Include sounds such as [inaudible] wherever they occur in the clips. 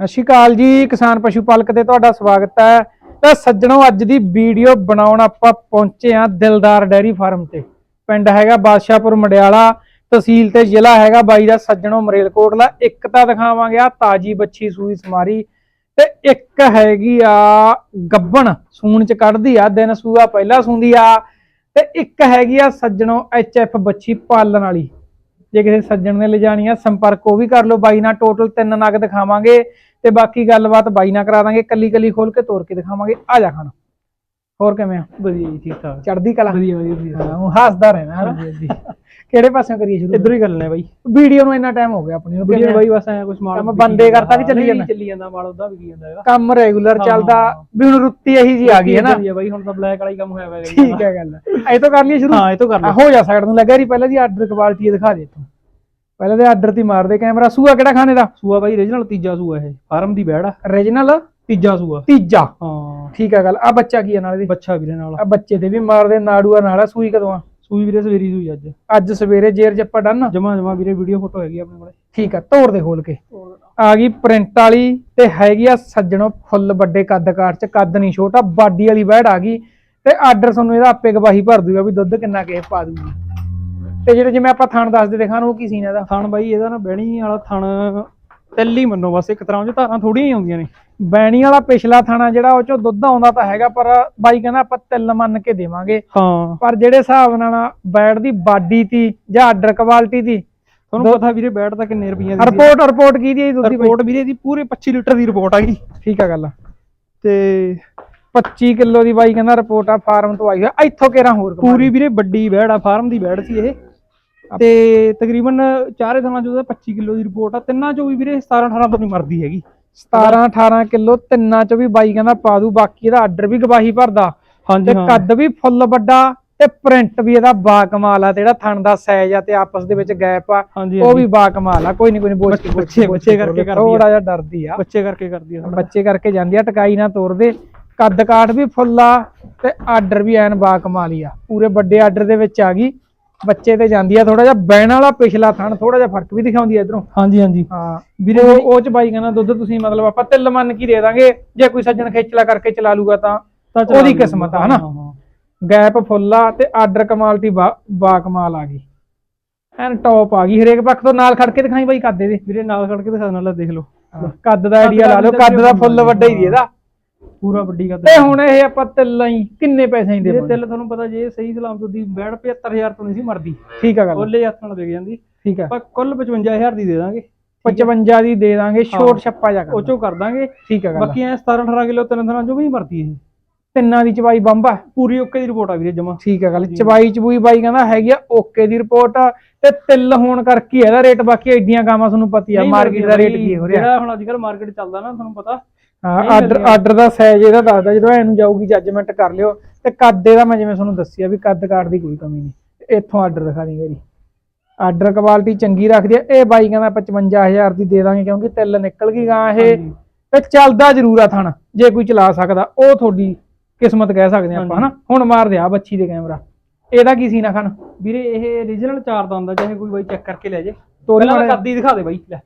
ਸਤਿ ਸ਼੍ਰੀ ਅਕਾਲ ਜੀ, ਕਿਸਾਨ ਪਸ਼ੂ ਪਾਲਕ ਤੇ ਤੁਹਾਡਾ ਸਵਾਗਤ ਹੈ। ਤਾਂ ਸੱਜਣੋ, ਅੱਜ ਦੀ ਵੀਡੀਓ ਬਣਾਉਣ ਆਪਾਂ ਪਹੁੰਚੇ ਆ ਦਿਲਦਾਰ ਡੈਰੀ ਫਾਰਮ ਤੇ। ਪਿੰਡ ਹੈਗਾ ਬਾਦਸ਼ਾਹਪੁਰ ਮੜਿਆਲਾ ਤਹਿਸੀਲ ਤੇ ਜ਼ਿਲ੍ਹਾ ਹੈਗਾ ਬਾਈ ਦਾ ਸੱਜਣੋ ਮਰੇਲਕੋਟਲਾ। ਇੱਕ ਤਾਂ ਦਿਖਾਵਾਂਗੇ ਆ ਤਾਜੀ ਬੱਚੀ ਸੂਈ ਸਮਾਰੀ ਤੇ ਇੱਕ ਹੈਗੀ ਆ ਗੱਬਣ, ਸੂਣ ਚ ਕੱਢਦੀ ਆ, ਦਿਨ ਸੂਆ ਪਹਿਲਾ ਸੂੰਦੀ ਆ। ਤੇ ਇੱਕ ਹੈਗੀ ਆ ਸੱਜਣੋ ਐਚ ਐਫ ਬੱਚੀ ਪਾਲਣ ਵਾਲੀ। ਜੇ ਕਿਸੇ ਸੱਜਣ ਨੇ ਲਿਜਾਣੀ ਆ, ਸੰਪਰਕ ਉਹ ਵੀ ਕਰ ਲਓ ਬਾਈ ਨਾਲ, ਟੋਟਲ ਤਿੰਨ ਨਗ ਦਿਖਾਵਾਂਗੇ। ਤੇ ਬਾਕੀ ਗੱਲਬਾਤ ਬਾਈ ਨਾਲ ਕਰਾ ਦਾਂਗੇ ਕੱਲੀ ਕੱਲੀ ਖੋਲ ਕੇ ਤੋੜ ਕੇ ਦਿਖਾਵਾਂਗੇ। ਆ ਜਾ ਖਾਣ। ਹੋਰ ਕਿਵੇਂ ਆ? ਵਧੀਆ ਜੀ ਠੀਕ ਠਾਕ। ਚੜਦੀ ਕਲਾ? ਵਧੀਆ ਵਧੀਆ ਵਧੀਆ। ਹਾਂ ਹੱਸਦਾ ਰਹਿਣਾ ਹਾਂਜੀ [laughs] ਕਿਹੜੇ ਪਾਸਿਓਂ ਕਰੀਏ ਸ਼ੁਰੂ? ਇਧਰ ਹੀ ਕਰ ਲੈਣੇ ਬਾਈ। ਵੀਡੀਓ ਨੂੰ ਇੰਨਾ ਟਾਈਮ ਹੋ ਗਿਆ ਆਪਣੀ ਨੂੰ ਵੀਡੀਓ? ਬਾਈ ਬਸ ਆਇਆ ਕੁਝ ਮਾਲ ਕੰਮ ਬੰਦੇ ਕਰਤਾ ਕਿ ਚੱਲੀ ਜਾਂਦਾ? ਚੱਲੀ ਜਾਂਦਾ ਮਾਲ ਉਹਦਾ ਵੀ ਕੀ ਜਾਂਦਾ ਹੈਗਾ। ਕੰਮ ਰੈਗੂਲਰ ਚੱਲਦਾ। ਵੀ ਹੁਣ ਰੁੱਤੀ ਇਹੀ ਜੀ ਆ ਗਈ ਹੈ ਨਾ ਬਾਈ ਹੁਣ ਤਾਂ ਬਲੈਕ ਵਾਲਾ ਹੀ ਕੰਮ ਹੋਇਆ ਹੋਇਆ ਜੀ ਠੀਕ ਹੈ ਗੱਲ। ਐ ਤੋਂ ਕਰ ਲਈਏ ਸ਼ੁਰੂ? ਹਾਂ ਇਹ ਤੋਂ ਕਰ ਲਓ। ਹੋ ਜਾ ਸਾਈਡ ਨੂੰ ਲੱਗਾ ਰਹੀ ਪਹਿਲਾਂ ਦੀ ਆਰਡਰ ਕੁਆਲਿਟੀ ਦਿਖਾ ਦੇ ਪਹਿਲਾਂ ਦੇ ਆਰਡਰ ਤੇ ਮਾਰ ਦੇ ਕੈਮਰਾ ਸੂਆ ਕਿਹੜਾ ਖਾਣੇ ਦਾ? ਸੂਆ ਬਾਈ ਰੀਜਨਲ ਤੀਜਾ ਸੂਆ ਇਹ ਫਾਰਮ ਦੀ ਬੈੜ ਆ। ਰੀਜਨਲ ਤੀਜਾ ਸੂਆ। ਤੀਜਾ? ਹਾਂ। ਠੀਕ ਹੈ ਗੱਲ ਆ ਬੱਚਾ ਕੀ ਹੈ ਨਾਲ ਇਹਦੇ? ਬੱਚਾ ਵੀਰੇ ਨਾਲ। ਆ ਬੱਚੇ ਤੇ ਵੀ ਮਾਰਦੇ ਨਾੜੂਆ ਨਾਲ ਆ ਸੂਈ ਕਦੋਂ ਆ? ਸੂਈ ਵੀਰੇ ਸਵੇਰੀ ਸੂਈ ਅੱਜ। ਅੱਜ ਸਵੇਰੇ ਜੇਰ ਜੱਪਾ ਡਨ। ਜਮਾ ਜਮਾ ਵੀਰੇ ਵੀਡੀਓ ਫੋਟੋ ਹੈਗੀ ਆਪਣੇ ਕੋਲੇ। ਠੀਕ ਆ ਤੋੜ ਦੇ ਖੋਲ ਕੇ। ਆ ਗਈ ਪ੍ਰਿੰਟ ਵਾਲੀ ਤੇ ਹੈਗੀ ਆ ਸੱਜਣੋ ਫੁੱਲ ਵੱਡੇ ਕੱਦ ਕਾਠ ਚ ਕੱਦ ਨਹੀਂ ਛੋਟਾ ਬਾਡੀ ਵਾਲੀ ਬੈੜ ਆ ਗਈ। ਤੇ ਆਰਡਰ ਤੁਹਾਨੂੰ ਇਹਦਾ ਆਪੇ ਗਵਾਹੀ ਭਰ ਦੂਗਾ ਵੀ ਦੁੱਧ ਕਿੰਨਾ ਕੇ ਪਾ ਦੂਗੀ। ਤੇ ਜਿਹੜੇ ਜਿਵੇਂ ਆਪਾਂ ਥਣ ਦੱਸਦੇ ਦਿਖਾਣ ਉਹ ਕੀ ਸੀਨ ਇਹਦਾ? ਥਣ ਬਾਈ ਇਹਦਾ ਨਾ ਬਹਿਣੀ ਵਾਲਾ ਥਣ ਤੈਲੀ ਮੰਨੋ ਬਸ ਇੱਕ ਤਰ੍ਹਾਂ ਉਹ ਧਾਰਾਂ ਥੋੜੀਆਂ ਹੀ ਆਉਂਦੀਆਂ ਨੇ। ਬੈਣੀ ਵਾਲਾ ਪਿਛਲਾ ਥਾਣਾ ਜਿਹੜਾ ਉਹ ਚੋਂ ਦੁੱਧ ਆਉਂਦਾ ਤਾਂ ਹੈਗਾ ਪਰ ਬਾਈ ਕਹਿੰਦਾ ਆਪਾਂ ਤਿੱਲ ਮੰਨ ਕੇ ਦੇਵਾਂਗੇ। ਹਾਂ। ਪਰ ਜਿਹੜੇ ਹਿਸਾਬ ਨਾਲ ਬੈੜ ਦੀ ਬਾਡੀ ਤੀ ਜਾਂ ਆਰਡਰ ਕੁਆਲਿਟੀ ਦੀ ਤੁਹਾਨੂੰ ਪਤਾ ਵੀਰੇ ਬੈੜ ਤਾਂ ਕਿੰਨੇ ਰੁਪਈਆਂ ਦੀ ਰਿਪੋਰਟ ਰਿਪੋਰਟ ਕੀ ਦੀ ਦੀ ਬਾਈ? ਰਿਪੋਰਟ ਵੀਰੇ ਦੀ ਪੂਰੇ 25 ਲੀਟਰ ਦੀ ਰਿਪੋਰਟ ਆ ਗਈ ਠੀਕ ਆ ਗੱਲ। ਤੇ 25 ਕਿਲੋ ਦੀ ਬਾਈ ਕਹਿੰਦਾ ਰਿਪੋਰਟ ਆ ਫਾਰਮ ਤੋਂ ਆਈ ਹੋਈ ਇੱਥੋਂ ਕਿਹੜਾ ਹੋਰ। ਪੂਰੀ ਵੀਰੇ ਵੱਡੀ ਬੈੜ ਆ ਫਾਰਮ ਦੀ ਬੈੜ ਸੀ ਇਹ। ਤੇ ਤਕਰੀਬਨ ਚਾਰੇ ਥਾਂ ਚੋਂ ਉਹਦਾ 25 ਕਿਲੋ ਦੀ ਰਿਪੋਰਟ ਆ। ਤਿੰਨਾਂ ਚੋਂ ਵੀ ਵੀਰੇ 17 18 ਤੋਂ ਨਹੀਂ ਮਰਦੀ ਹੈਗੀ। 17 18 ਕਿਲੋ ਤਿੰਨਾਂ ਚ ਵੀ ਬਾਈ ਕਹਿੰਦਾ ਪਾ ਦੂ ਬਾਕੀ ਇਹਦਾ ਆਰਡਰ ਵੀ ਗਵਾਹੀ ਭਰਦਾ। ਤੇ ਹਾਂਜੀ ਹਾਂ। ਕੱਦ ਵੀ ਫੁੱਲ ਵੱਡਾ ਤੇ ਪ੍ਰਿੰਟ ਵੀ ਇਹਦਾ ਬਾ ਕਮਾਲ ਆ ਤੇ ਜਿਹੜਾ ਥਣ ਦਾ ਸਾਈਜ਼ ਆ ਤੇ ਆਪਸ ਦੇ ਵਿੱਚ ਗੈਪ ਆ ਉਹ ਵੀ ਬਾ ਕਮਾਲ ਆ। ਕੋਈ ਨਹੀਂ ਕੋਈ ਨਹੀਂ ਬੋਝ ਬੱਚੇ- ਬੱਚੇ ਕਰਕੇ ਕਰਦੀ ਆ। ਥੋੜਾ ਜਿਹਾ ਡਰਦੀ ਆ। ਬੱਚੇ ਕਰਕੇ ਕਰਦੀ ਆ। ਬੱਚੇ ਕਰਕੇ ਜਾਂਦੀ ਆ ਟਕਾਈ ਨਾ ਤੋਰਦੇ ਕੱਦ ਕਾਠ ਵੀ ਫੁੱਲ ਆ ਤੇ ਆਰਡਰ ਵੀ ਐਨ ਬਾ ਕਮਾਲੀ ਆ। ਪੂਰੇ ਵੱਡੇ ਆਰਡਰ ਦੇ ਵਿੱਚ ਆ ਗਈ। ਬੱਚੇ ਤੇ ਜਾਂਦੀ ਆ ਥੋੜਾ ਜਿਹਾ ਬੈਣ ਵਾਲਾ ਪਿਛਲਾ ਥਣ ਥੋੜਾ ਜਿਹਾ ਫ਼ਰਕ ਵੀ ਦਿਖਾਉਂਦੀ ਆ ਇਧਰੋਂ। ਹਾਂਜੀ ਹਾਂਜੀ। ਹਾਂ ਵੀਰੇ ਉਹ ਚ ਬਾਈ ਕਹਿੰਦਾ ਦੁੱਧ ਤੁਸੀਂ ਮਤਲਬ ਆਪਾਂ ਤਿੱਲ ਮੰਨ ਕੀ ਦੇ ਦਾਂਗੇ। ਜੇ ਕੋਈ ਸੱਜਣ ਖੇਚਲਾ ਕਰਕੇ ਚਲਾ ਲੂਗਾ ਤਾਂ ਉਹਦੀ। ਕਿਸਮਤ ਆ ਹਨਾ। ਗੈਪ ਫੁੱਲ ਤੇ ਆਰਡਰ ਕਮਾਲਟੀ ਬਾ ਕਮਾਲ ਆ ਗਈ। ਐਨ ਟੌਪ ਆ ਗਈ ਹਰੇਕ ਪੱਖ ਤੋਂ ਨਾਲ ਖੜ ਕੇ ਦਿਖਾਈ ਬਾਈ ਕੱਦੇ ਦੇ ਵੀਰੇ ਨਾਲ ਖੜ ਕੇ ਦਿਖਾ ਨਾਲ ਦੇਖ ਲਓ। ਕੱਦ ਦਾ ਆਈਡੀਆ ਲਾ ਲਓ ਕੱਦ ਦਾ ਫੁੱਲ ਵੱਡਾ ਹੀ ਦੀ ਇਹਦਾ। ਪੂਰਾ ਵੱਡੀ ਕਰ ਤੇ ਹੁਣ ਇਹ ਆਪਾਂ ਤਿੱਲਾਂ ਹੀ ਕਿੰਨੇ ਪੈਸੇ ਹੀ ਦੇਵਾਂਗੇ? ਤਿਲ ਤੁਹਾਨੂੰ ਪਤਾ ਜੇ ਸਹੀ ਸਲਾਮਤ ਦੀ ਬੈੜ 75000 ਤੋਂ ਨਹੀਂ ਸੀ ਮਰਦੀ ਠੀਕ ਆ ਗੱਲ। ਉਹਲੇ ਹੱਥ ਨਾਲ ਵਿਕ ਜਾਂਦੀ। ਠੀਕ ਆ। ਆਪਾਂ ਕੁੱਲ 55000 ਦੀ ਦੇ ਦਾਂਗੇ। 55 ਦੀ ਦੇ ਦਾਂਗੇ ਛੋਟ ਛੱਪਾ ਜਾ ਉਹ ਚੋਂ ਕਰ ਦਾਂਗੇ। ਠੀਕ ਆ ਗੱਲ ਬਾਕੀ ਐ 17 18 ਕਿਲੋ ਤਿੰਨ ਦਿਨਾਂ ਚੋਂ ਵੀ ਮਰਦੀ ਇਹ। ਤਿੰਨਾਂ ਦੀ ਚਵਾਈ ਬੰਬਾ ਪੂਰੀ ਓਕੇ ਦੀ ਰਿਪੋਰਟ ਆ ਵੀਰੇ ਜਮਾ। ਠੀਕ ਆ ਗੱਲ। ਚਵਾਈ ਚਬੂਈ ਬਾਈ ਕਹਿੰਦਾ ਹੈਗੀ ਆ ਓਕੇ ਦੀ ਰਿਪੋਰਟ ਤੇ ਤਿੱਲ ਹੋਣ ਕਰਕੇ ਹੀ ਇਹਦਾ ਰੇਟ ਬਾਕੀ ਐਡੀਆਂ ਕਾਮਾਂ ਤੁਹਾਨੂੰ ਪਤੀ ਆ ਮਾਰਕੀਟ ਦਾ ਰੇਟ ਕੀ ਹੋ ਰਿਹਾ। ਜਿਹੜਾ ਹੁਣ ਅੱਜ ਕੱਲ ਮਾਰਕੀਟ ਚੱਲਦਾ ਨਾ ਤੁਹਾਨੂੰ ਪਤਾ ਹਾਂ ਆਰਡਰ। ਆਰਡਰ ਦਾ ਸਾਈਜ਼ ਇਹਦਾ ਦੱਸਦਾ ਜਦੋਂ ਇਹਨੂੰ ਜਾਊਗੀ ਜੱਜਮੈਂਟ ਕਰ ਲਿਓ ਤੇ ਕੱਦ ਇਹਦਾ ਮੈਂ ਜਿਵੇਂ ਤੁਹਾਨੂੰ ਦੱਸਿਆ ਵੀ ਕੱਦ ਕਾਠ ਦੀ ਕੋਈ ਕਮੀ ਨਹੀਂ ਇੱਥੋਂ ਆਰਡਰ ਦਿਖਾ ਦੀ ਮੇਰੀ ਆਰਡਰ ਕੁਆਲਿਟੀ ਚੰਗੀ ਰੱਖਦੀ ਆ ਇਹ ਬਾਈ ਕਹਿੰਦਾ 55000 ਦੀ ਦੇ ਦਾਂਗੇ ਕਿਉਂਕਿ ਤਿੱਲ ਨਿਕਲ ਗਈ ਗਾਂ ਇਹ। ਤੇ ਚੱਲਦਾ ਜ਼ਰੂਰ ਆ ਥਣ ਜੇ ਕੋਈ ਚਲਾ ਸਕਦਾ ਉਹ ਤੁਹਾਡੀ ਕਿਸਮਤ ਕਹਿ ਸਕਦੇ ਆ ਆਪਾਂ ਹਨਾ? ਹੁਣ ਮਾਰ ਦਿਆ ਬੱਚੀ ਦੇ ਕੈਮਰਾ ਇਹਦਾ ਕੀ ਸੀਨਾ ਖਾਨ ਵੀਰੇ ਇਹ ਰੀਜਨਲ ਚਾਰ ਦੰਦ ਦਾ ਚਾਹੇ ਕੋਈ ਬਾਈ ਚੈੱਕ ਕਰਕੇ ਲੈ ਜੇ। ਤੋਰੀ ਕੱਦੀ ਦਿਖਾ ਦੇ ਬਾਈ ਲੈ।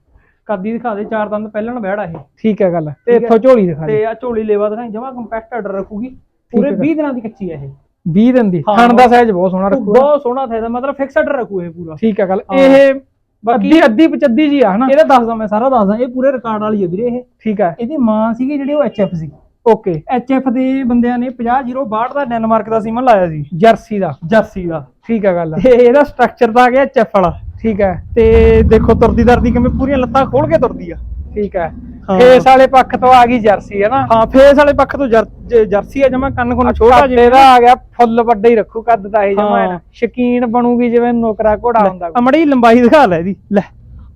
ਕੱਦੀ ਦਿਖਾ ਦੇ ਚਾਰ ਦੰਦ ਪਹਿਲਾਂ ਬੈੜਾ ਇਹ। ਠੀਕ ਹੈ ਗੱਲ। ਤੇ। ਇੱਥੋਂ ਝੋਲੀ ਦਿਖਾ ਦੇ। ਤੇ ਆ ਝੋਲੀ ਲੇਵਾ ਦਿਖਾਈ ਜਮਾ ਕੰਪੈਕਟ ਆਰਡਰ ਰੱਖੂਗੀ। ਪੂਰੇ ਹੈ। 20 ਦਿਨਾਂ ਦੀ ਕੱਚੀ ਹੈ ਇਹ। 20 ਦਿਨ ਦੀ। ਥਣ ਦਾ ਸਾਈਜ਼ ਬਹੁਤ ਸੋਹਣਾ ਰੱਖੂਗਾ। ਬਹੁਤ ਸੋਹਣਾ ਥਾ ਇਹਦਾ ਮਤਲਬ ਫਿਕਸ ਆਰਡਰ ਰੱਖੂ ਇਹ ਪੂਰਾ। ਠੀਕ ਹੈ ਗੱਲ। ਇਹ ਬਾਕੀ ਅੱਧੀ ਅੱਧੀ ਪਚੱਦੀ ਜੀ ਆ ਹਨਾ? ਇਹਦਾ ਦੱਸਦਾ ਮੈਂ ਸਾਰਾ ਦੱਸਦਾ ਇਹ ਪੂਰੇ ਰਿਕਾਰਡ ਵਾਲੀ ਹੈ ਵੀਰੇ ਇਹ। ਠੀਕ ਹੈ। ਇਹਦੀ ਮਾਂ ਸੀਗੀ ਜਿਹੜੀ ਉਹ ਐਚਐਫ ਸੀ। ਓਕੇ। ਐਚਐਫ ਦੇ ਬੰਦਿਆਂ ਨੇ 50062 ਦਾ ਡੈਨਮਾਰਕ ਦਾ ਸੀਮਨ ਲਾਇਆ ਸੀ। ਜਰਸੀ ਦਾ। ਜਰਸੀ ਦਾ। ਠੀਕ ਹੈ ਗੱਲ। ਇਹਦਾ ਸਟਰਕਚਰ ਤਾਂ ਆ ਗਿਆ ਐਚਐਫ ਵਾਲਾ। ਠੀਕ ਹੈ ਤੇ ਦੇਖੋ ਤੁਰਦੀ ਦਰਦੀ ਕਿਵੇਂ ਪੂਰੀਆਂ ਲੱਤਾਂ ਖੋਲ ਕੇ ਤੁਰਦੀ ਆ। ਠੀਕ ਹੈ। ਹਾਂ। ਫੇਸ ਵਾਲੇ ਪੱਖ ਤੋਂ ਆ ਗਈ ਜਰਸੀ ਹੈ ਨਾ? ਹਾਂ ਫੇਸ ਵਾਲੇ ਪੱਖ ਤੋਂ ਜਰਸੀ ਆ ਜਮਾ ਕੰਨ ਕੋਨ ਛੋਟਾ ਜਿਹਾ। ਇਹਦਾ ਆ ਗਿਆ ਫੁੱਲ ਵੱਡਾ ਹੀ ਰੱਖੂ ਕੱਦ ਦਾ ਇਹ ਜਮਾ ਹਾਂ। ਸ਼ਕੀਨ ਬਣੂਗੀ ਜਿਵੇਂ ਨੋਕਰਾ ਘੋੜਾ ਹੁੰਦਾ। ਅਮੜੀ ਲੰਬਾਈ ਦਿਖਾ ਲੈ ਇਹਦੀ ਲੈ।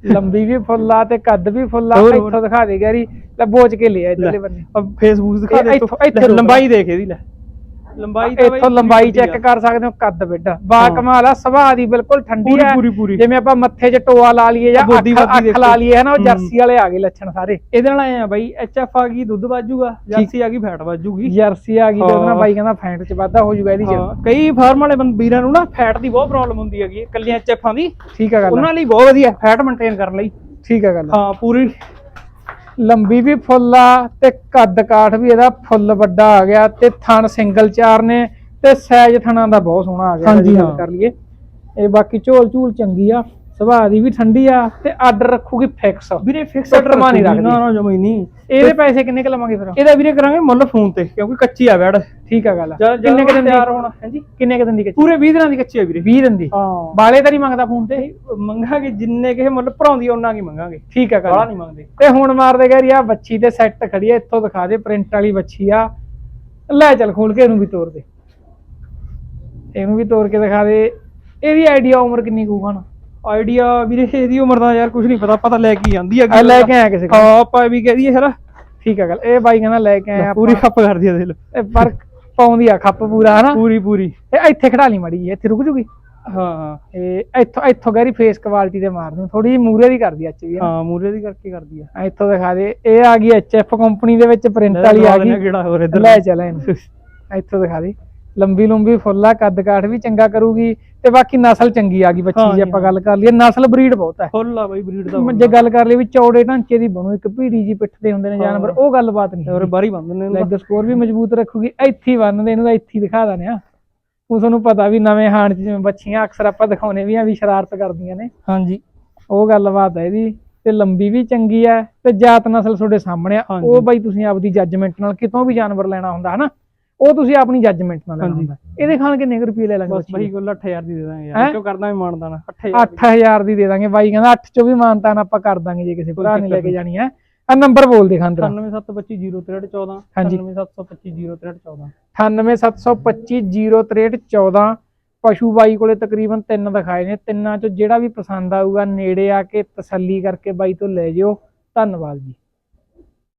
ਲੰਬੀ ਵੀ ਫੁੱਲ ਆ ਤੇ ਕੱਦ ਵੀ ਫੁੱਲ ਆ। ਇੱਥੋਂ ਦਿਖਾ ਦੇ ਗੈਰੀ। ਲੈ ਬੋਝ ਕੇ ਲਿਆ ਇਧਰਲੇ ਬੰਨੇ ਫੇਸਬੁੱਕ ਦਿਖਾ ਦੇ ਇੱਥੋਂ-। ਲੰਬਾਈ ਦੇਖ ਇਹਦੀ ਲੈ। ਲੰਬਾਈ ਤਾਂ ਬਾਈ ਇੱਥੋਂ ਲੰਬਾਈ ਚੈੱਕ ਆ। ਕਰ ਸਕਦੇ ਹੋ ਕੱਦ ਬਿੱਡ ਬਾ। ਕਮਾਲ ਆ ਸੁਭਾਅ ਦੀ ਬਿਲਕੁਲ ਠੰਡੀ ਹੈ ਜਿਵੇਂ ਆਪਾਂ ਮੱਥੇ 'ਚ ਟੋਆ ਲਾ ਲਈਏ ਜਾਂ ਬੋਦੀ ਅੱਖ। ਲਾ ਲਈਏ ਹਨਾ ਉਹ। ਜਰਸੀ ਵਾਲੇ ਆ ਗਏ ਲੱਛਣ ਸਾਰੇ। ਇਹਦੇ ਨਾਲ ਆਏ ਆ ਬਾਈ ਐਚਐਫ ਆ ਗਈ ਦੁੱਧ ਵਾਜੂਗਾ ਜਰਸੀ ਆ ਗਈ ਫੈਟ ਵਾਜੂਗੀ। ਜਰਸੀ ਆ ਗਈ ਤੇ ਹਾਂ। ਬਾਈ ਕਹਿੰਦਾ ਫੈਂਟ 'ਚ ਵਾਧਾ ਹੋ ਜਾਊਗਾ ਇਹਦੀ ਚ ਕਈ ਫਾਰਮ ਵਾਲੇ ਵੀਰਾਂ ਨੂੰ ਨਾ ਫੈਟ ਦੀ ਬਹੁਤ ਪ੍ਰੋਬਲਮ ਹੁੰਦੀ ਹੈਗੀ ਕੱਲੀਆਂ ਐਚਐਫਾਂ ਦੀ। ਠੀਕ ਹੈ ਗੱਲ ਉਹਨਾਂ ਲਈ ਬਹੁਤ ਵਧੀਆ ਫੈਟ ਮੇਨਟੇਨ ਕਰਨ ਲਈ। ਠੀਕ ਹੈ ਗੱਲ ਹਾਂ ਪੂਰੀ ਲੰਬੀ ਵੀ ਫੁੱਲ ਆ ਤੇ ਕੱਦ ਕਾਠ ਵੀ ਇਹਦਾ ਫੁੱਲ ਵੱਡਾ ਆ ਗਿਆ ਤੇ ਥਣ ਸਿੰਗਲ ਚਾਰ ਨੇ ਤੇ ਸਾਈਜ਼ ਥਣਾ ਦਾ ਬਹੁਤ ਸੋਹਣਾ ਆ ਗਿਆ ਹਾਂਜੀ। ਕਰ ਲਈਏ ਇਹ ਬਾਕੀ ਝੋਲ ਝੂਲ ਚੰਗੀ ਆ ਸੁਭਾਅ ਦੀ ਵੀ ਠੰਡੀ ਆ ਤੇ ਆਰਡਰ ਰੱਖੂਗੀ ਫਿਕਸ ਵੀਰੇ ਫਿਕਸ ਟੁੱਟ ਮਾ ਨਹੀਂ ਰੱਖਦੀ। ਨਾ ਨਾ ਜਮਾ ਹੀ ਨਹੀਂ। ਇਹਦੇ ਪੈਸੇ ਕਿੰਨੇ ਕੁ ਲਵਾਂਗੇ ਫਿਰ? ਇਹਦਾ ਵੀਰੇ ਕਰਾਂਗੇ ਮੁੱਲ ਫੋਨ ਤੇ ਕਿਉਂਕਿ ਕੱਚੀ ਆ ਬੈੜ ਠੀਕ ਆ ਗੱਲ ਕਿੰਨੇ ਕੁ ਦਿਨ ਦੀ ਤਿਆਰ ਹੋਣਾ ਹਾਂਜੀ? ਕਿੰਨੇ ਕੁ ਦਿਨ ਦੀ ਕੱਚੀ? ਪੂਰੇ 20 ਦਿਨਾਂ ਦੀ ਕੱਚੀ ਆ ਵੀਰੇ। 20 ਦਿਨ ਦੀ? ਹਾਂ। ਬਾਲੇ ਤਾਂ ਨਹੀਂ ਮੰਗਦਾ ਫੋਨ ਤੇ? ਮੰਗਾਂਗੇ ਜਿੰਨੇ ਕਿਸੇ ਮੁੱਲ ਭਰਾਉਂਦੀ ਉਹਨਾਂ ਕੀ ਮੰਗਾਂਗੇ। ਠੀਕ ਆ ਗੱਲ ਨਹੀਂ ਮੰਗਦੇ। ਤੇ ਹੁਣ ਮਾਰਦੇ ਗੈਰੀ ਆ ਬੱਚੀ ਤੇ ਸੈੱਟ ਖੜੀ ਆ ਇੱਥੋਂ ਦਿਖਾ ਦੇ ਪ੍ਰਿੰਟ ਵਾਲੀ ਬੱਚੀ ਆ। ਲੈ ਚੱਲ ਖੋਲ ਕੇ ਇਹਨੂੰ ਵੀ ਤੋੜ ਦੇ। ਇਹਨੂੰ ਵੀ ਤੋੜ ਕੇ ਦਿਖਾ ਦੇ। ਇਹਦੀ ਆਈਡੀਆ ਉਮਰ ਕਿੰਨੀ ਕੂਗਾ ਨਾ ਆਈਡੀਆ ਵੀਰੇ ਇਹਦੀ ਉਮਰ ਦਾ ਯਾਰ ਕੁਝ ਨਹੀਂ ਪਤਾ ਪਤਾ ਲੈ ਕੇ ਆਂਦੀ ਆ ਲੈ ਕੇ ਆਇਆ ਕਿਸੇ ਕੋਲ। ਹਾਂ ਆਪਾਂ ਵੀ ਕਹਿ ਦਈਏ ਸਰ ਠੀਕ ਆ ਗੱਲ ਇਹ ਬਾਈ ਕਹਿੰਦਾ ਲੈ ਕੇ ਆਇਆ ਪੂਰੀ ਖੱਪ ਕਰਦੀ ਆ ਦੇਖ ਲਓ ਇਹ ਪਰ ਪਾਉਂਦੀ ਆ ਖੱਪ ਪੂਰਾ ਹਨਾ? ਪੂਰੀ ਪੂਰੀ। ਇਹ ਇੱਥੇ ਖੜਾ ਲਈ ਮੜੀ ਇੱਥੇ ਰੁਕ ਜੂਗੀ? ਹਾਂ। ਇਹ ਇੱਥੋਂ ਇੱਥੋਂ ਗੈਰੀ ਫੇਸ ਕੁਆਲਿਟੀ ਤੇ ਮਾਰ ਦੂੰ ਥੋੜੀ ਜਿਹੀ ਮੂਰੇ ਦੀ ਕਰਦੀ ਅੱਜ ਵੀ। ਹਾਂ ਮੂਰੇ ਦੀ ਕਰਕੇ ਕਰਦੀ ਆ। ਇੱਥੋਂ ਦਿਖਾ ਦੇ ਇਹ ਆ ਗਈ ਐਚਐਫ ਕੰਪਨੀ ਦੇ ਵਿੱਚ ਪ੍ਰਿੰਟ ਵਾਲੀ ਆ ਗਈ। ਹੋਰ ਲੈ ਚੱਲ ਇਹਨੂੰ। ਇੱਥੋਂ ਦਿਖਾ ਦੇ। ਲੰਬੀ ਲੰਬੀ ਫੁੱਲਾ ਕੱਦ ਕਾਠ ਵੀ ਚੰਗਾ ਕਰੂਗੀ ਤੇ ਬਾਕੀ ਨਸਲ ਚੰਗੀ ਆ ਗਈ ਬੱਚੀ ਜੇ ਆਪਾਂ। ਗੱਲ ਕਰ ਲਈਏ। ਨਸਲ ਬਰੀਡ ਬਹੁਤ ਹੈ ਫੁੱਲ ਆ ਬਾਈ ਬਰੀਡ ਦਾ ਜੇ ਗੱਲ ਕਰ ਲਈ ਵੀ ਚੌੜੇ ਢਾਂਚੇ ਦੀ ਬਣੂ ਇੱਕ ਭੀੜੀ ਜੀ ਪਿੱਠ ਤੇ ਹੁੰਦੇ ਨੇ ਜਾਨਵਰ ਉਹ ਗੱਲਬਾਤ ਨਹੀਂ ਹੋਰ ਬਾਰੀ ਬੰਦ ਨੇ ਲੈਗ ਸਕੋਰ ਵੀ ਮਜ਼ਬੂਤ ਰੱਖੂਗੀ। ਇੱਥੇ ਬੰਨਦੇ ਇਹਨੂੰ ਇੱਥੇ ਦਿਖਾ ਦਨੇ ਆ ਉਹ ਤੁਹਾਨੂੰ ਪਤਾ ਵੀ ਨਵੇਂ ਹਾਣ ਚ ਜਿਵੇਂ ਬੱਚੀਆਂ ਅਕਸਰ ਆਪਾਂ ਦਿਖਾਉਣੇ ਵੀ ਆ ਵੀ ਸ਼ਰਾਰਤ ਕਰਦੀਆਂ ਨੇ। ਹਾਂਜੀ। ਉਹ ਗੱਲਬਾਤ ਹੈ ਇਹਦੀ। ਤੇ ਲੰਬੀ ਵੀ ਚੰਗੀ ਹੈ ਤੇ ਜਾਤ ਨਸਲ ਤੁਹਾਡੇ ਸਾਹਮਣੇ ਆ। ਉਹ ਬਾਈ ਤੁਸੀਂ ਆਪਦੀ ਜੱਜਮੈਂਟ ਨਾਲ ਕਿਤੋਂ ਵੀ ਜਾਨਵਰ ਲੈਣਾ ਹੁੰਦਾ ਹਨਾ? ਉਹ ਤੁਸੀਂ ਆਪਣੀ ਜੱਜਮੈਂਟ ਨਾਲ ਲੈਣਾ। ਹੁੰਦਾ। ਇਹਦੇ ਖਾਣ ਕਿੰਨੇ ਰੁਪਏ ਲੈ ਲਾਂਗੇ ਬਸ ਬਾਈ ਕੋਲ 8000 ਦੀ ਦੇ ਦਾਂਗੇ? ਯਾਰ। ਕਿਉਂ ਕਰਦਾ ਮੈਂ ਮਾਨਦਾ ਨਾ 8000 8000 ਦੀ ਦੇ ਦਾਂਗੇ। ਬਾਈ ਕਹਿੰਦਾ 8 ਚੋਂ ਵੀ ਮਾਨਤਾਨ ਆਪਾਂ ਕਰ ਦਾਂਗੇ ਜੇ ਕਿਸੇ ਭਰਾ ਨੇ ਲੈ ਕੇ ਜਾਣੀ ਹੈ। ਆ ਨੰਬਰ ਬੋਲ ਦੇ ਖਾਂਦਰਾ। 9772506314 ਹਾਂਜੀ। 9772506314 9775506314 ਪਸ਼ੂ ਬਾਈ ਕੋਲੇ ਤਕਰੀਬਨ ਤਿੰਨ ਦਿਖਾਏ ਨੇ। ਤਿੰਨਾਂ ਚੋਂ ਜਿਹੜਾ ਵੀ ਪਸੰਦ ਆਊਗਾ ਨੇੜੇ ਆ ਕੇ ਤਸੱਲੀ ਕਰਕੇ ਬਾਈ ਤੋਂ ਲੈ ਜਿਓ। ਧੰਨਵਾਦ ਜੀ।